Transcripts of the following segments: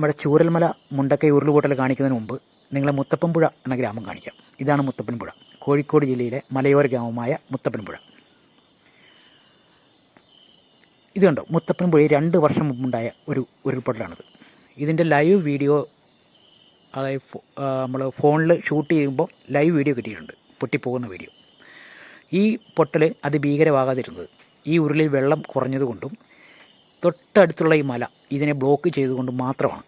നമ്മുടെ ചൂരൽമല മുണ്ടക്കൈ ഉരുളുപൊട്ടൽ കാണിക്കുന്നതിന് മുമ്പ് നിങ്ങളെ മുത്തപ്പൻപുഴ എന്ന ഗ്രാമം കാണിക്കാം. ഇതാണ് മുത്തപ്പൻപുഴ. കോഴിക്കോട് ജില്ലയിലെ മലയോര ഗ്രാമമായ മുത്തപ്പൻപുഴ. ഇത് കണ്ടോ? മുത്തപ്പൻപുഴ രണ്ട് വർഷം മുമ്പുണ്ടായ ഒരു ഉരുൾപൊട്ടലാണിത്. ഇതിന്റെ ലൈവ് വീഡിയോ അതായത് നമ്മൾ ഫോണിൽ ഷൂട്ട് ചെയ്യുമ്പോൾ ലൈവ് വീഡിയോ കിട്ടിയിട്ടുണ്ട്. പൊട്ടിപ്പോകുന്ന വീഡിയോ. ഈ പൊട്ടൽ അത് ഭീകരമാകാതിരുന്നത് ഈ ഉരുളിൽ വെള്ളം കുറഞ്ഞതുകൊണ്ടും തൊട്ടടുത്തുള്ള ഈ മല ഇതിനെ ബ്ലോക്ക് ചെയ്തുകൊണ്ടും മാത്രമാണ്.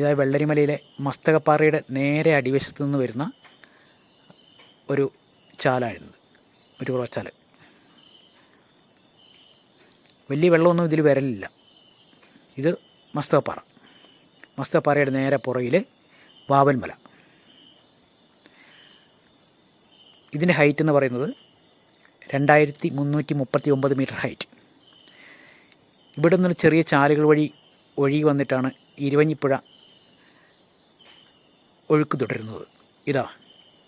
ഇതായി വെള്ളരിമലയിലെ മസ്തകപ്പാറയുടെ നേരെ അടിവശത്തു നിന്ന് വരുന്ന ഒരു ചാലായിരുന്നത് ഒരു കുറച്ചാൽ. വലിയ വെള്ളമൊന്നും ഇതിൽ വരലില്ല. ഇത് മസ്തകപ്പാറ. മസ്തകപ്പാറയുടെ നേരെ പുറകിൽ വാവൽമല. ഇതിന്റെ ഹൈറ്റ് എന്ന് പറയുന്നത് രണ്ടായിരത്തി മുന്നൂറ്റി മുപ്പത്തി ഒമ്പത് മീറ്റർ ഹൈറ്റ്. ഇവിടെ നിന്ന് ചെറിയ ചാലുകൾ വഴി ഒഴുകി വന്നിട്ടാണ് ഇരുവഞ്ഞിപ്പുഴ ഒഴുക്ക് തുടരുന്നത്. ഇതാ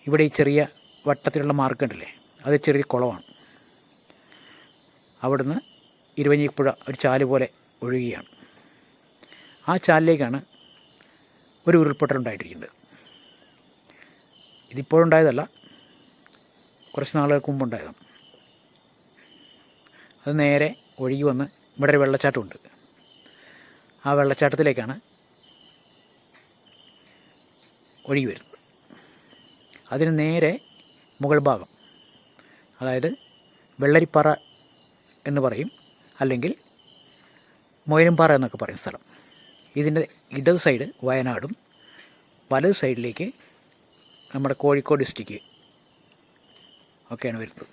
ഇവിടെ ഈ ചെറിയ വട്ടത്തിലുള്ള മാർക്ക് ഉണ്ടല്ലേ? അത് ചെറിയ കുളമാണ്. അവിടുന്ന് ഇരുവഞ്ഞിപ്പുഴ ഒരു ചാൽ പോലെ ഒഴുകുകയാണ് ആ ചാലിലേക്കാണ് ഒരു ഉരുൾപൊട്ടൽ ഉണ്ടായിട്ടിരിക്കുന്നത്. ഇതിപ്പോഴുണ്ടായതല്ല കുറച്ച് നാളുകൾക്ക് മുമ്പുണ്ടായതാണ് അത് നേരെ ഒഴുകി വന്ന് ഇവിടെ ഒരു വെള്ളച്ചാട്ടമുണ്ട്. ആ വെള്ളച്ചാട്ടത്തിലേക്കാണ് ഒഴുകി വരുന്നത് അതിന് നേരെ മുകൾ ഭാഗം അതായത് വെള്ളരിപ്പാറ എന്ന് പറയും അല്ലെങ്കിൽ മൊയിലുംപാറ എന്നൊക്കെ പറയും സ്ഥലം. ഇതിന്റെ ഇടത് സൈഡ് വയനാടും വലത് സൈഡിലേക്ക് നമ്മുടെ കോഴിക്കോട് ഡിസ്ട്രിക്റ്റ് ഒക്കെയാണ് വരുന്നത്.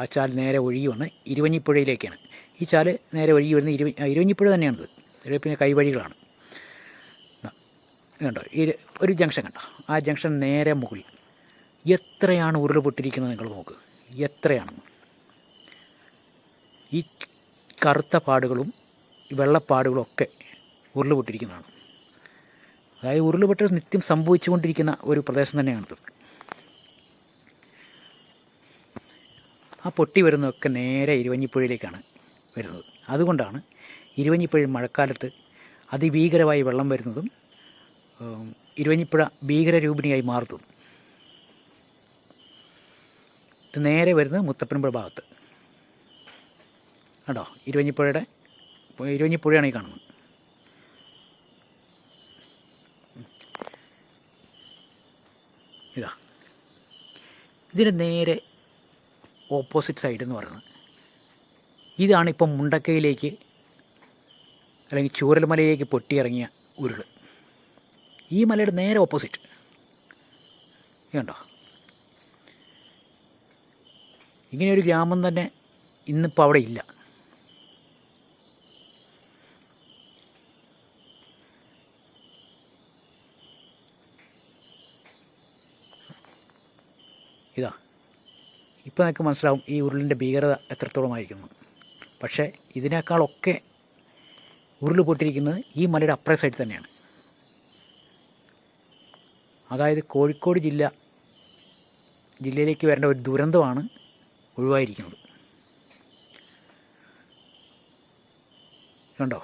ആ ചാൽ നേരെ ഒഴുകി വന്ന് ഇരുവഞ്ഞിപ്പുഴയിലേക്കാണ്. ഈ ചാൽ നേരെ ഒഴുകി വരുന്ന ഇരുവ ഇരുവഞ്ഞിപ്പുഴ തന്നെയാണിത്. പിന്നെ കൈവഴികളാണ്. കണ്ടോ ഈ ഒരു ജംഗ്ഷൻ കണ്ടോ? ആ ജംഗ്ഷൻ നേരെ മുകളിൽ. എത്രയാണ് ഉരുൾപൊട്ടിരിക്കുന്നത് നിങ്ങൾ നോക്ക്. എത്രയാണെന്ന് ഈ കറുത്ത പാടുകളും വെള്ളപ്പാടുകളും ഒക്കെ ഉരുളപൊട്ടിരിക്കുന്നതാണ് അതായത് ഉരുൾപൊട്ടൽ നിത്യം സംഭവിച്ചുകൊണ്ടിരിക്കുന്ന ഒരു പ്രദേശം തന്നെയാണിത് ആ പൊട്ടി വരുന്നതൊക്കെ നേരെ ഇരുവഞ്ഞിപ്പുഴയിലേക്കാണ് വരുന്നത്. അതുകൊണ്ടാണ് ഇരുവഞ്ഞിപ്പുഴ മഴക്കാലത്ത് അതിഭീകരമായി വെള്ളം വരുന്നതും ഇരുവഞ്ഞിപ്പുഴ ഭീകരരൂപിണിയായി മാറുന്നു. ഇത് നേരെ വരുന്നത് മുത്തപ്പൻപുഴ ഭാഗത്ത്. കണ്ടോ? ഇരുവഞ്ഞിപ്പുഴയുടെ ഇരുവഞ്ഞിപ്പുഴയാണ് ഈ കാണുന്നത്. ഇതാ. ഇതിന് നേരെ ഓപ്പോസിറ്റ് സൈഡ് എന്ന് പറയുന്നത്. ഇതാണ് ഇപ്പം മുണ്ടക്കയിലേക്ക് അല്ലെങ്കിൽ ചൂരൽമലയിലേക്ക് പൊട്ടിയിറങ്ങിയ ഉരുൾ ഈ മലയുടെ നേരെ ഓപ്പോസിറ്റ് കണ്ടോ? ഇങ്ങനെയൊരു ഗ്രാമം തന്നെ ഇന്നിപ്പോൾ അവിടെ ഇല്ല. ഇതാ. ഇപ്പോൾ നിങ്ങൾക്ക് മനസ്സിലാവും ഈ ഉരുളിന്റെ ഭീകരത എത്രത്തോളമായിരിക്കുന്നു. പക്ഷേ ഇതിനേക്കാളൊക്കെ ഉരുൾ പൊട്ടിയിരിക്കുന്നത് ഈ മലയുടെ അപ്പുറ സൈഡിൽ തന്നെയാണ്. അതായത് കോഴിക്കോട് ജില്ല ജില്ലയിലേക്ക് വരേണ്ട ഒരു ദുരന്തമാണ് ഒഴിവായിരിക്കുന്നത്. കണ്ടോ